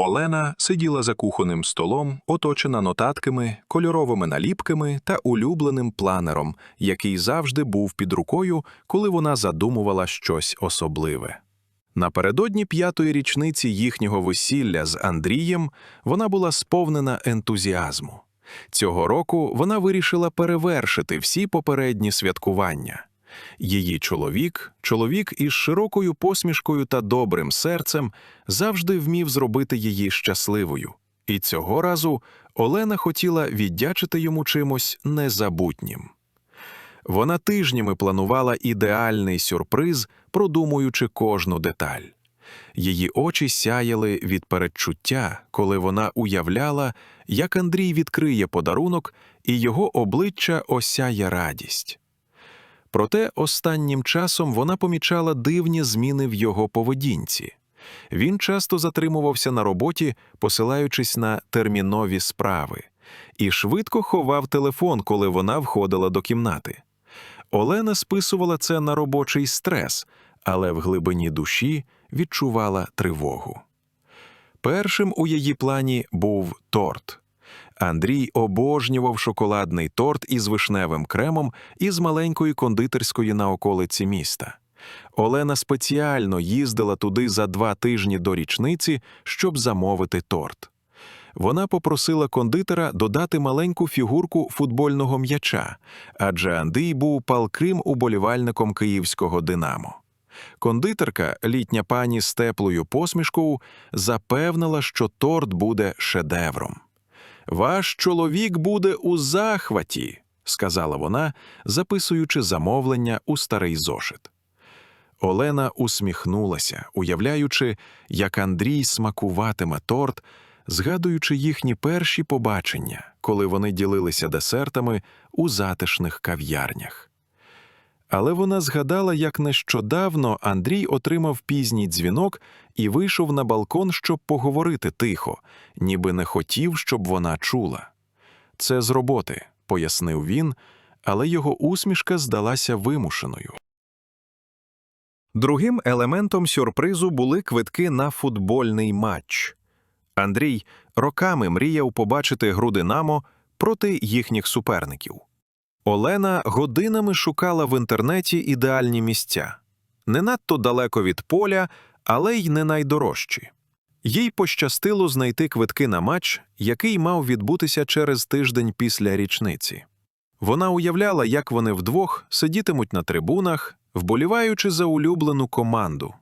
Олена сиділа за кухонним столом, оточена нотатками, кольоровими наліпками та улюбленим планером, який завжди був під рукою, коли вона задумувала щось особливе. Напередодні п'ятої річниці їхнього весілля з Андрієм вона була сповнена ентузіазму. Цього року вона вирішила перевершити всі попередні святкування. Її чоловік, чоловік із широкою посмішкою та добрим серцем, завжди вмів зробити її щасливою. І цього разу Олена хотіла віддячити йому чимось незабутнім. Вона тижнями планувала ідеальний сюрприз, продумуючи кожну деталь. Її очі сяяли від передчуття, коли вона уявляла, як Андрій відкриє подарунок, і його обличчя осяє радість. Проте останнім часом вона помічала дивні зміни в його поведінці. Він часто затримувався на роботі, посилаючись на термінові справи, і швидко ховав телефон, коли вона входила до кімнати. Олена списувала це на робочий стрес, але в глибині душі відчувала тривогу. Першим у її плані був торт. Андрій обожнював шоколадний торт із вишневим кремом із маленької кондитерської на околиці міста. Олена спеціально їздила туди за два тижні до річниці, щоб замовити торт. Вона попросила кондитера додати маленьку фігурку футбольного м'яча, адже Андрій був палким уболівальником київського Динамо. Кондитерка, літня пані з теплою посмішкою, запевнила, що торт буде шедевром. Ваш чоловік буде у захваті, сказала вона, записуючи замовлення у старий зошит. Олена усміхнулася, уявляючи, як Андрій смакуватиме торт, згадуючи їхні перші побачення, коли вони ділилися десертами у затишних кав'ярнях. Але вона згадала, як нещодавно Андрій отримав пізній дзвінок і вийшов на балкон, щоб поговорити тихо, ніби не хотів, щоб вона чула. Це з роботи, пояснив він, але його усмішка здалася вимушеною. Другим елементом сюрпризу були квитки на футбольний матч. Андрій роками мріяв побачити гру Динамо проти їхніх суперників. Олена годинами шукала в інтернеті ідеальні місця не надто далеко від поля, але й не найдорожчі. Їй пощастило знайти квитки на матч, який мав відбутися через тиждень після річниці. Вона уявляла, як вони вдвох сидітимуть на трибунах, вболіваючи за улюблену команду.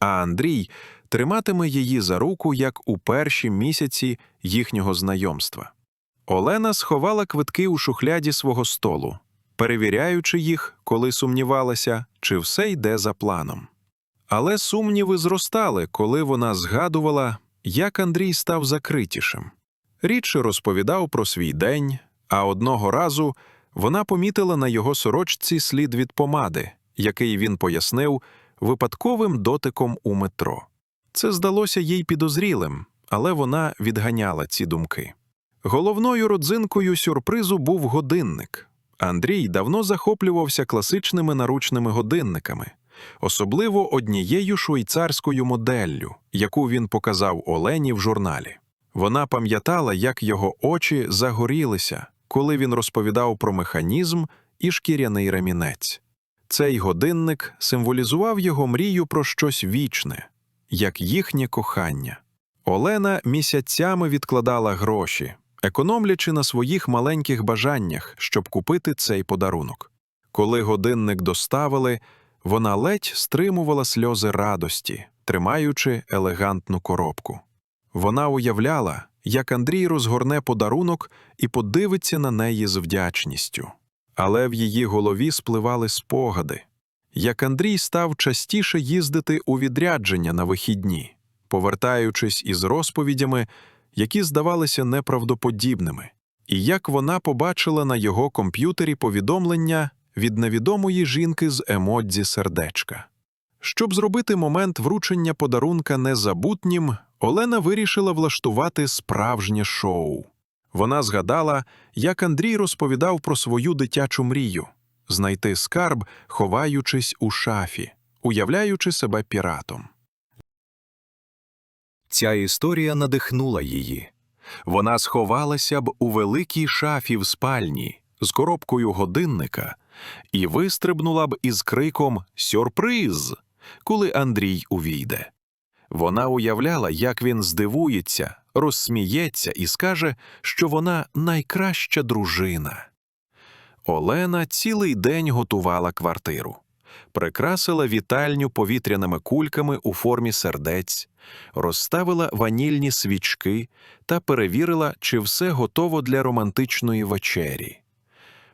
А Андрій триматиме її за руку як у перші місяці їхнього знайомства. Олена сховала квитки у шухляді свого столу, перевіряючи їх, коли сумнівалася, чи все йде за планом. Але сумніви зростали, коли вона згадувала, як Андрій став закритішим. Рідше розповідав про свій день, а одного разу вона помітила на його сорочці слід від помади, який він пояснив випадковим дотиком у метро. Це здалося їй підозрілим, але вона відганяла ці думки. Головною родзинкою сюрпризу був годинник. Андрій давно захоплювався класичними наручними годинниками, особливо однією швейцарською моделлю, яку він показав Олені в журналі. Вона пам'ятала, як його очі загорілися, коли він розповідав про механізм і шкіряний ремінець. Цей годинник символізував його мрію про щось вічне, як їхнє кохання. Олена місяцями відкладала гроші, економлячи на своїх маленьких бажаннях, щоб купити цей подарунок. Коли годинник доставили, вона ледь стримувала сльози радості, тримаючи елегантну коробку. Вона уявляла, як Андрій розгорне подарунок і подивиться на неї з вдячністю. Але в її голові спливали спогади, як Андрій став частіше їздити у відрядження на вихідні, повертаючись із розповідями, які здавалися неправдоподібними, і як вона побачила на його комп'ютері повідомлення від невідомої жінки з емодзі сердечка. Щоб зробити момент вручення подарунка незабутнім, Олена вирішила влаштувати справжнє шоу. Вона згадала, як Андрій розповідав про свою дитячу мрію знайти скарб, ховаючись у шафі, уявляючи себе піратом. Ця історія надихнула її. Вона сховалася б у великій шафі в спальні з коробкою годинника і вистрибнула б із криком Сюрприз! коли Андрій увійде. Вона уявляла, як він здивується, розсміється і скаже, що вона найкраща дружина. Олена цілий день готувала квартиру, прикрасила вітальню повітряними кульками у формі сердець, розставила ванільні свічки та перевірила, чи все готово для романтичної вечері.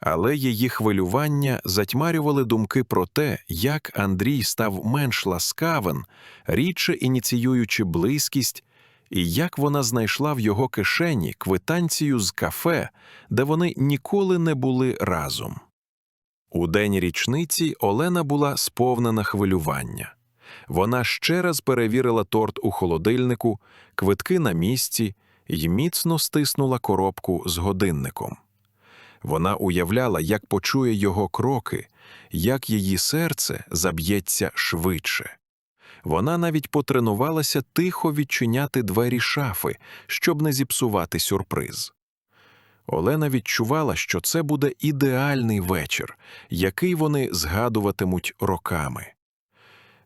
Але її хвилювання затьмарювали думки про те, як Андрій став менш ласкавим, рідше ініціюючи близькість, і як вона знайшла в його кишені квитанцію з кафе, де вони ніколи не були разом. У день річниці Олена була сповнена хвилювання. Вона ще раз перевірила торт у холодильнику, квитки на місці і міцно стиснула коробку з годинником. Вона уявляла, як почує його кроки, як її серце заб'ється швидше. Вона навіть потренувалася тихо відчиняти двері шафи, щоб не зіпсувати сюрприз. Олена відчувала, що це буде ідеальний вечір, який вони згадуватимуть роками.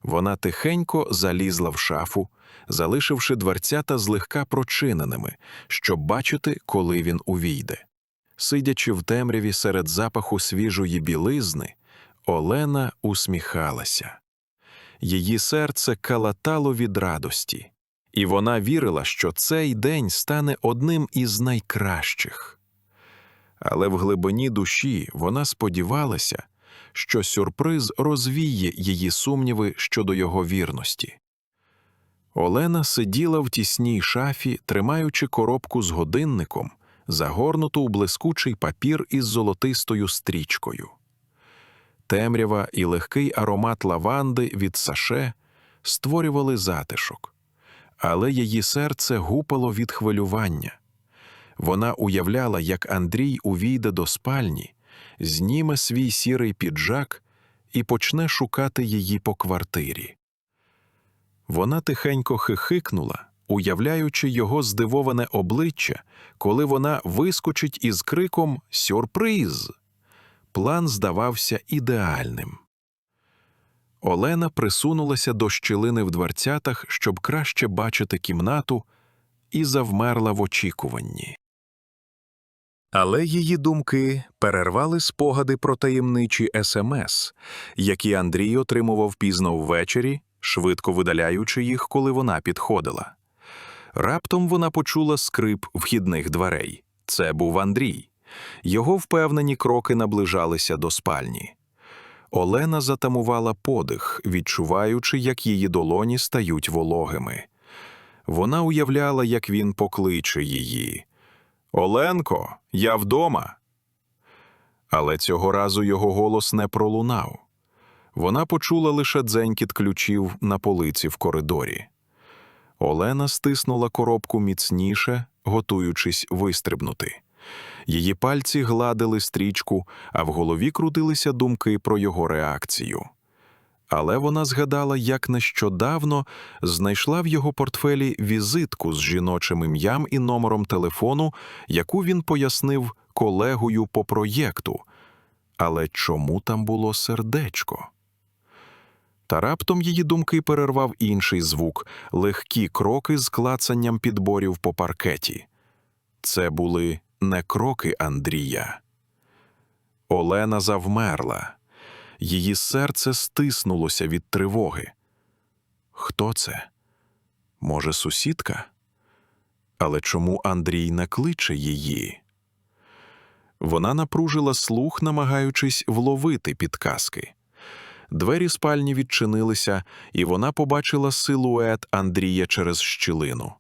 Вона тихенько залізла в шафу, залишивши дверцята злегка прочиненими, щоб бачити, коли він увійде. Сидячи в темряві серед запаху свіжої білизни, Олена усміхалася. Її серце калатало від радості, і вона вірила, що цей день стане одним із найкращих. Але в глибині душі вона сподівалася, що сюрприз розвіє її сумніви щодо його вірності. Олена сиділа в тісній шафі, тримаючи коробку з годинником загорнуту у блискучий папір із золотистою стрічкою. Темрява і легкий аромат лаванди від саше створювали затишок, але її серце гупало від хвилювання. Вона уявляла, як Андрій увійде до спальні, зніме свій сірий піджак і почне шукати її по квартирі. Вона тихенько хихикнула уявляючи його здивоване обличчя, коли вона вискочить із криком Сюрприз. План здавався ідеальним. Олена присунулася до щілини в дверцятах, щоб краще бачити кімнату, і завмерла в очікуванні. Але її думки перервали спогади про таємничі смс, які Андрій отримував пізно ввечері, швидко видаляючи їх, коли вона підходила. Раптом вона почула скрип вхідних дверей. Це був Андрій. Його впевнені кроки наближалися до спальні. Олена затамувала подих, відчуваючи, як її долоні стають вологими. Вона уявляла, як він покличе її. Оленко, я вдома. Але цього разу його голос не пролунав. Вона почула лише дзенькіт ключів на полиці в коридорі. Олена стиснула коробку міцніше, готуючись вистрибнути. Її пальці гладили стрічку, а в голові крутилися думки про його реакцію. Але вона згадала, як нещодавно знайшла в його портфелі візитку з жіночим ім'ям і номером телефону, яку він пояснив колегою по проєкту. Але чому там було сердечко? Та раптом її думки перервав інший звук легкі кроки з клацанням підборів по паркеті. Це були не кроки Андрія. Олена завмерла, її серце стиснулося від тривоги. Хто це? Може, сусідка? Але чому Андрій не кличе її? Вона напружила слух, намагаючись вловити підказки. Двері спальні відчинилися, і вона побачила силует Андрія через щілину.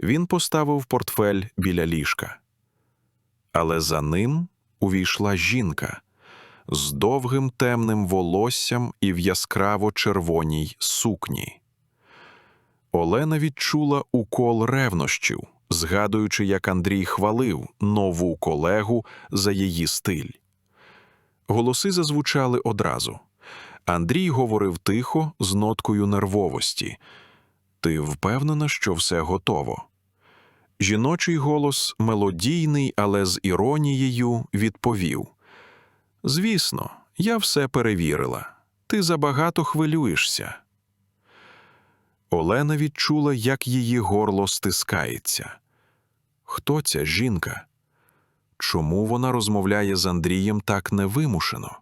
Він поставив портфель біля ліжка. Але за ним увійшла жінка з довгим темним волоссям і в яскраво червоній сукні. Олена відчула укол ревнощів, згадуючи, як Андрій хвалив нову колегу за її стиль. Голоси зазвучали одразу. Андрій говорив тихо, з ноткою нервовості. Ти впевнена, що все готово? Жіночий голос, мелодійний, але з іронією, відповів: Звісно, я все перевірила. Ти забагато хвилюєшся. Олена відчула, як її горло стискається. Хто ця жінка? Чому вона розмовляє з Андрієм так невимушено?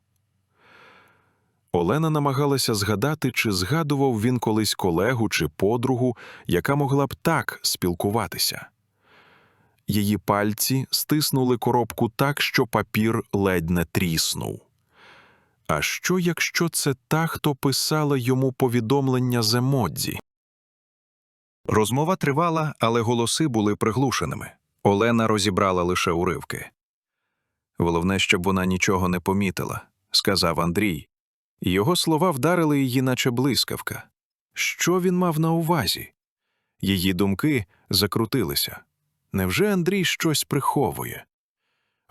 Олена намагалася згадати, чи згадував він колись колегу чи подругу, яка могла б так спілкуватися. Її пальці стиснули коробку так, що папір ледь не тріснув. А що, якщо це та, хто писала йому повідомлення з емодзі? Розмова тривала, але голоси були приглушеними. Олена розібрала лише уривки. Головне, щоб вона нічого не помітила, сказав Андрій. Його слова вдарили її, наче блискавка. Що він мав на увазі? Її думки закрутилися. Невже Андрій щось приховує?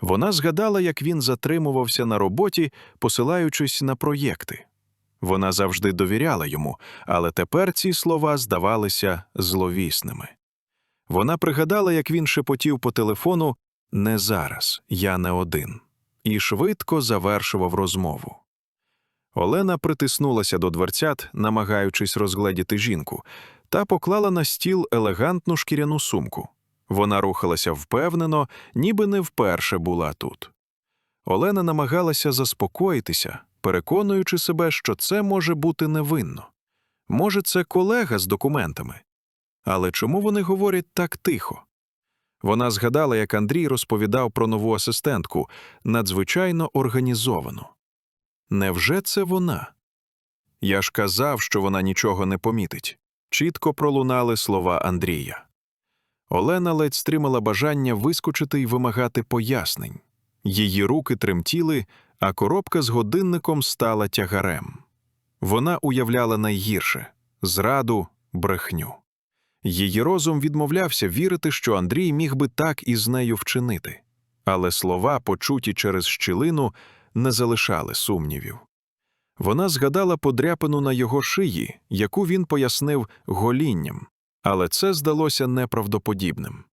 Вона згадала, як він затримувався на роботі, посилаючись на проєкти. Вона завжди довіряла йому, але тепер ці слова здавалися зловісними. Вона пригадала, як він шепотів по телефону не зараз, я не один, і швидко завершував розмову. Олена притиснулася до дверцят, намагаючись розгледіти жінку, та поклала на стіл елегантну шкіряну сумку. Вона рухалася впевнено, ніби не вперше була тут. Олена намагалася заспокоїтися, переконуючи себе, що це може бути невинно. Може, це колега з документами. Але чому вони говорять так тихо? Вона згадала, як Андрій розповідав про нову асистентку, надзвичайно організовану. Невже це вона? Я ж казав, що вона нічого не помітить. Чітко пролунали слова Андрія. Олена ледь стримала бажання вискочити і вимагати пояснень. Її руки тремтіли, а коробка з годинником стала тягарем. Вона уявляла найгірше зраду, брехню. Її розум відмовлявся вірити, що Андрій міг би так із нею вчинити, але слова, почуті через щілину, не залишали сумнівів. Вона згадала подряпину на його шиї, яку він пояснив голінням, але це здалося неправдоподібним.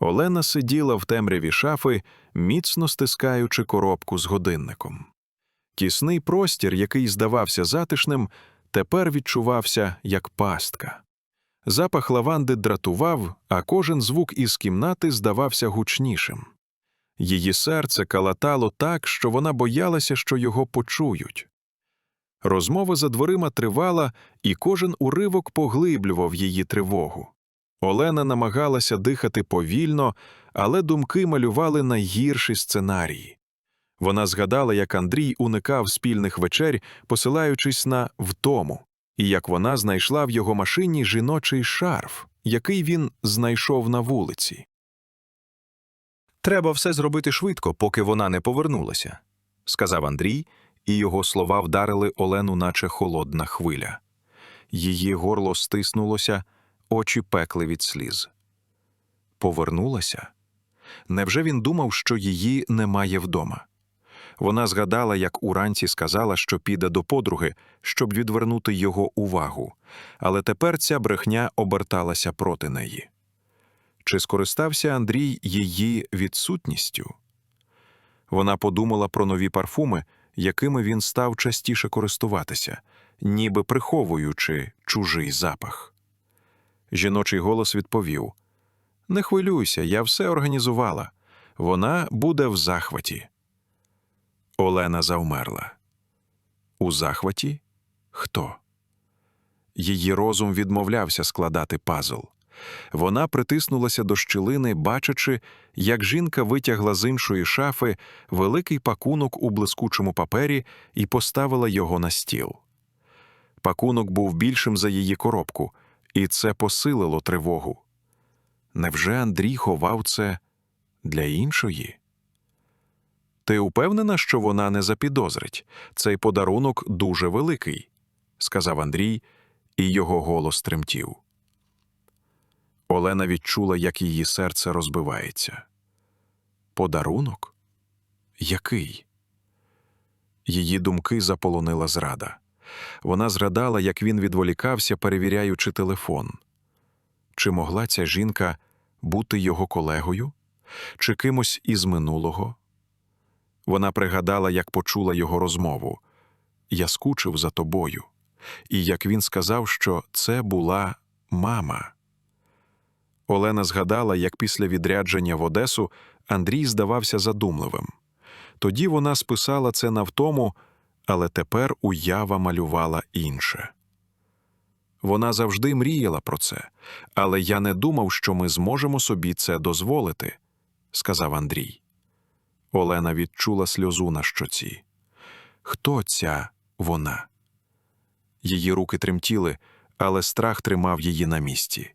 Олена сиділа в темряві шафи, міцно стискаючи коробку з годинником. Тісний простір, який здавався затишним, тепер відчувався як пастка. Запах лаванди дратував, а кожен звук із кімнати здавався гучнішим. Її серце калатало так, що вона боялася, що його почують. Розмова за дверима тривала, і кожен уривок поглиблював її тривогу. Олена намагалася дихати повільно, але думки малювали найгірші сценарії. Вона згадала, як Андрій уникав спільних вечер, посилаючись на втому, і як вона знайшла в його машині жіночий шарф, який він знайшов на вулиці. Треба все зробити швидко, поки вона не повернулася, сказав Андрій, і його слова вдарили Олену, наче холодна хвиля. Її горло стиснулося, очі пекли від сліз. Повернулася? Невже він думав, що її немає вдома? Вона згадала, як уранці сказала, що піде до подруги, щоб відвернути його увагу, але тепер ця брехня оберталася проти неї. Чи скористався Андрій її відсутністю? Вона подумала про нові парфуми, якими він став частіше користуватися, ніби приховуючи чужий запах. Жіночий голос відповів: Не хвилюйся, я все організувала. Вона буде в захваті. Олена завмерла. У захваті? Хто? Її розум відмовлявся складати пазл. Вона притиснулася до щілини, бачачи, як жінка витягла з іншої шафи великий пакунок у блискучому папері і поставила його на стіл. Пакунок був більшим за її коробку, і це посилило тривогу. Невже Андрій ховав це для іншої? Ти упевнена, що вона не запідозрить? Цей подарунок дуже великий, сказав Андрій, і його голос тремтів. Олена відчула, як її серце розбивається. Подарунок? Який? Її думки заполонила зрада. Вона згадала, як він відволікався, перевіряючи телефон. Чи могла ця жінка бути його колегою? Чи кимось із минулого? Вона пригадала, як почула його розмову Я скучив за тобою, і як він сказав, що це була мама. Олена згадала, як після відрядження в Одесу Андрій здавався задумливим. Тоді вона списала це на втому, але тепер уява малювала інше. Вона завжди мріяла про це, але я не думав, що ми зможемо собі це дозволити, сказав Андрій. Олена відчула сльозу на щоці. Хто ця вона? Її руки тремтіли, але страх тримав її на місці.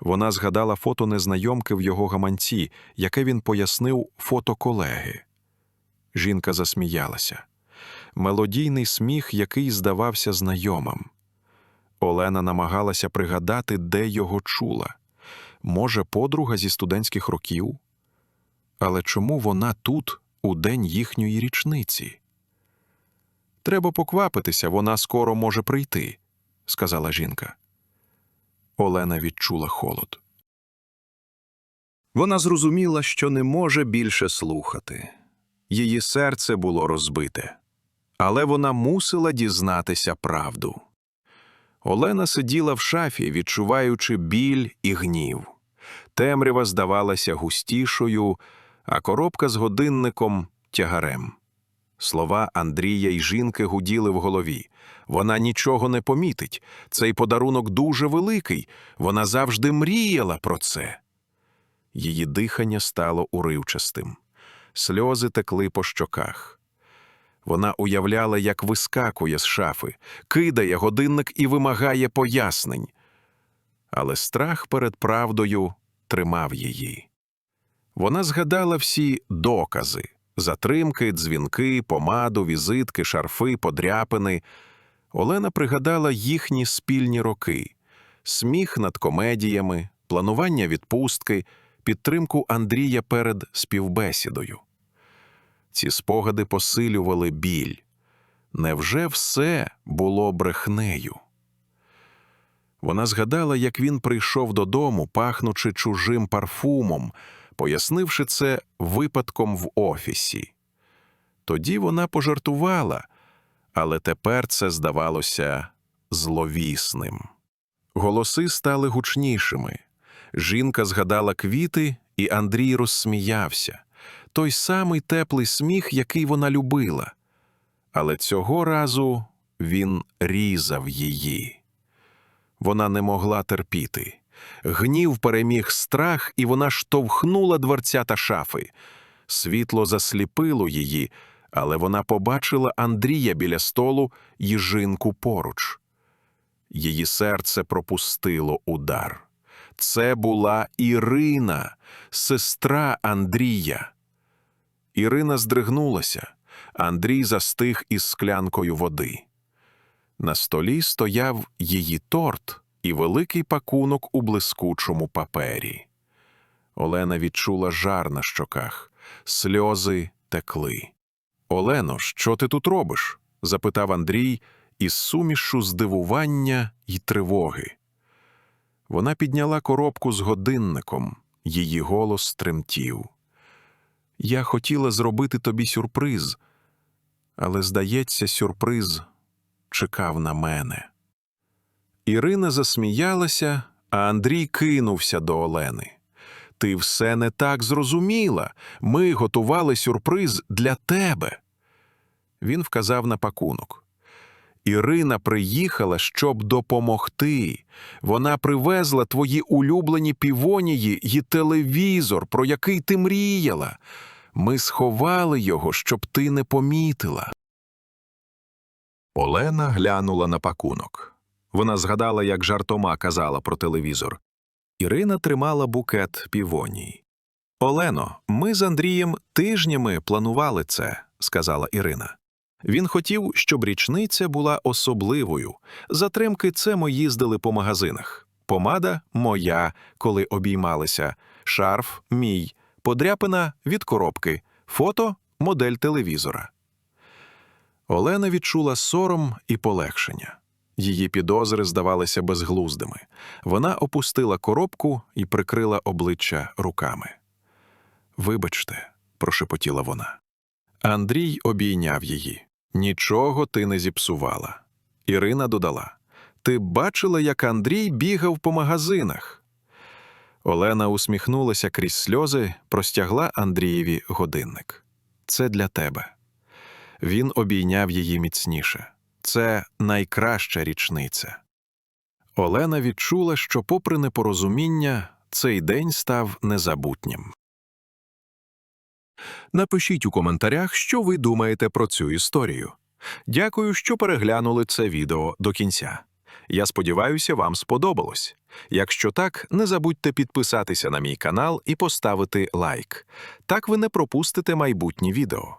Вона згадала фото незнайомки в його гаманці, яке він пояснив фото колеги. Жінка засміялася. Мелодійний сміх, який здавався знайомим. Олена намагалася пригадати, де його чула. Може, подруга зі студентських років? Але чому вона тут, у день їхньої річниці? Треба поквапитися, вона скоро може прийти, сказала жінка. Олена відчула холод. Вона зрозуміла, що не може більше слухати. Її серце було розбите, але вона мусила дізнатися правду. Олена сиділа в шафі, відчуваючи біль і гнів. Темрява здавалася густішою, а коробка з годинником тягарем. Слова Андрія й жінки гуділи в голові. Вона нічого не помітить. Цей подарунок дуже великий. Вона завжди мріяла про це. Її дихання стало уривчастим. Сльози текли по щоках. Вона уявляла, як вискакує з шафи, кидає годинник і вимагає пояснень. Але страх перед правдою тримав її. Вона згадала всі докази затримки, дзвінки, помаду, візитки, шарфи, подряпини. Олена пригадала їхні спільні роки, сміх над комедіями, планування відпустки, підтримку Андрія перед співбесідою. Ці спогади посилювали біль. Невже все було брехнею? Вона згадала, як він прийшов додому, пахнучи чужим парфумом, пояснивши це випадком в офісі. Тоді вона пожартувала, але тепер це здавалося зловісним. Голоси стали гучнішими. Жінка згадала квіти, і Андрій розсміявся той самий теплий сміх, який вона любила. Але цього разу він різав її. Вона не могла терпіти. Гнів переміг страх, і вона штовхнула дверця та шафи. Світло засліпило її, але вона побачила Андрія біля столу й жінку поруч. Її серце пропустило удар. Це була Ірина, сестра Андрія. Ірина здригнулася. Андрій застиг із склянкою води. На столі стояв її торт і великий пакунок у блискучому папері. Олена відчула жар на щоках, сльози текли. Олено, що ти тут робиш? запитав Андрій із сумішу здивування й тривоги. Вона підняла коробку з годинником, її голос тремтів. Я хотіла зробити тобі сюрприз, але, здається, сюрприз чекав на мене. Ірина засміялася, а Андрій кинувся до Олени. Ти все не так зрозуміла. Ми готували сюрприз для тебе. Він вказав на пакунок. Ірина приїхала, щоб допомогти. Вона привезла твої улюблені півонії й телевізор, про який ти мріяла. Ми сховали його, щоб ти не помітила. Олена глянула на пакунок. Вона згадала, як жартома казала про телевізор. Ірина тримала букет півоній. Олено, ми з Андрієм тижнями планували це, сказала Ірина. Він хотів, щоб річниця була особливою. Затримки це ми їздили по магазинах. Помада моя, коли обіймалися, шарф мій, подряпина від коробки, фото модель телевізора. Олена відчула сором і полегшення. Її підозри здавалися безглуздими. Вона опустила коробку і прикрила обличчя руками. Вибачте, прошепотіла вона. Андрій обійняв її. Нічого ти не зіпсувала. Ірина додала: Ти бачила, як Андрій бігав по магазинах. Олена усміхнулася крізь сльози, простягла Андрієві годинник. Це для тебе. Він обійняв її міцніше. Це найкраща річниця. Олена відчула, що, попри непорозуміння, цей день став незабутнім. Напишіть у коментарях, що ви думаєте про цю історію. Дякую, що переглянули це відео до кінця. Я сподіваюся, вам сподобалось. Якщо так, не забудьте підписатися на мій канал і поставити лайк. Так ви не пропустите майбутні відео.